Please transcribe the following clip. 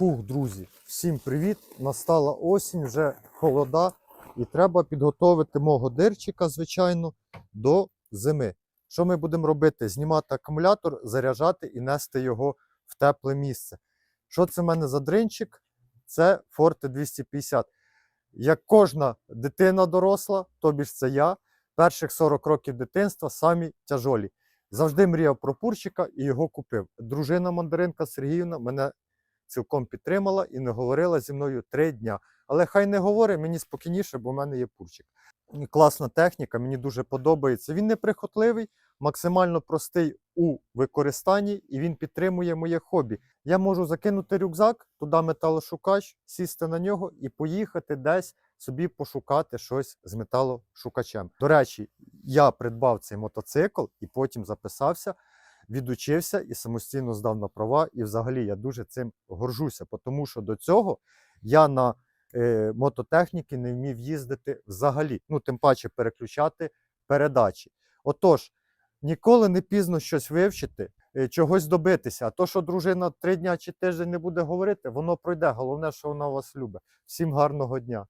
Хух, друзі, всім привіт! Настала осінь, вже холода, і треба підготовити мого дирчика, звичайно, до зими. Що ми будемо робити? Знімати акумулятор, заряджати і нести його в тепле місце. Що це в мене за дринчик? Це Forte 250. Як кожна дитина доросла, тобі ж це я, перших 40 років дитинства самі тяжолі. Завжди мріяв про пурчика і його купив. Дружина мандаринка Сергіївна мене цілком підтримала і не говорила зі мною три дня. Але хай не говорить, мені спокійніше, бо в мене є пурчик. Класна техніка, мені дуже подобається. Він неприхотливий, максимально простий у використанні, і він підтримує моє хобі. Я можу закинути рюкзак, туди металошукач, сісти на нього і поїхати десь собі пошукати щось з металошукачем. До речі, я придбав цей мотоцикл і потім записався відучився і самостійно здав на права. І взагалі я дуже цим горжуся, тому що до цього я на е, мототехніки не вмів їздити взагалі. Ну, тим паче переключати передачі. Отож, ніколи не пізно щось вивчити, е, чогось добитися. А то, що дружина три дня чи тиждень не буде говорити, воно пройде. Головне, що вона вас любить. Всім гарного дня.